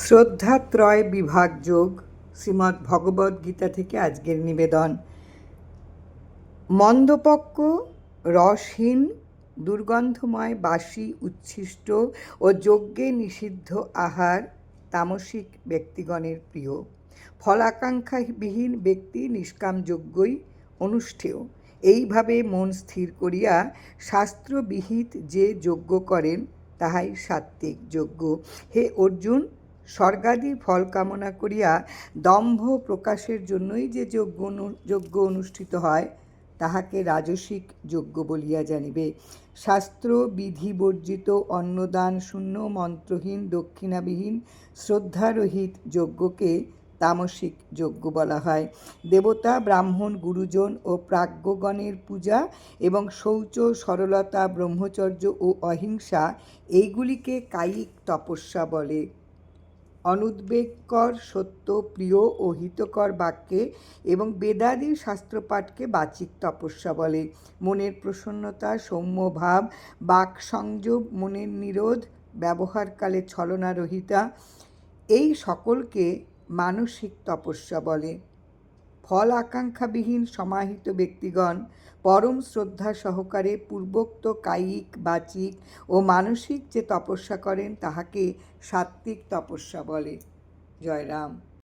শ্রদ্ধাত্রয় বিভাগ যোগ শ্রীমদ্ ভগবদ্ গীতা থেকে আজকের নিবেদন। মন্দপক্ষ রসহীন, দুর্গন্ধময়, বাসি, উচ্ছিষ্ট ও যজ্ঞে নিষিদ্ধ আহার তামসিক ব্যক্তিগণের প্রিয়। ফলাকাঙ্ক্ষাবিহীন ব্যক্তি নিষ্কাম যজ্ঞই অনুষ্ঠেয়। এইভাবে মন স্থির করিয়া শাস্ত্রবিহিত যে যজ্ঞ করেন, তাহাই সাত্ত্বিক যজ্ঞ। হে অর্জুন স্বর্গাদি ফল কামনা করিয়া দম্ভ প্রকাশের জন্যই যে যজ্ঞ যজ্ঞ অনুষ্ঠিত হয়, তাহাকে রাজসিক যজ্ঞ বলিয়া জানিবে। শাস্ত্র বিধি বর্জিত অন্নদান শূন্য মন্ত্রহীন দক্ষিণাবিহীন শ্রদ্ধারহিত যজ্ঞকে তামসিক যজ্ঞ বলা হয়। দেবতা, ব্রাহ্মণ, গুরুজন ও প্রাজ্ঞগণের পূজা এবং শৌচ, সরলতা, ব্রহ্মচর্য ও অহিংসা এইগুলিকে কায়িক তপস্যা বলে। অনুদ্বেগকর, সত্য, প্রিয় ও হিতকর বাক্যে এবং বেদাদি শাস্ত্রপাঠকে বাচিক তপস্যা বলে। মনের প্রসন্নতা, সৌম্যভাব বাক সংযোগ মনের নিরোধ, ব্যবহারকালে ছলনারহিতা, এই সকলকে মানসিক তপস্যা বলে। ফল আকাঙ্ক্ষাবিহীন সমাহিত ব্যক্তিগণ পরম শ্রদ্ধা সহকারে পূর্বোক্ত কায়িক, বাচিক ও মানসিক যে তপস্যা করেন, তাহাকে সাত্ত্বিক তপস্যা বলে। জয়রাম।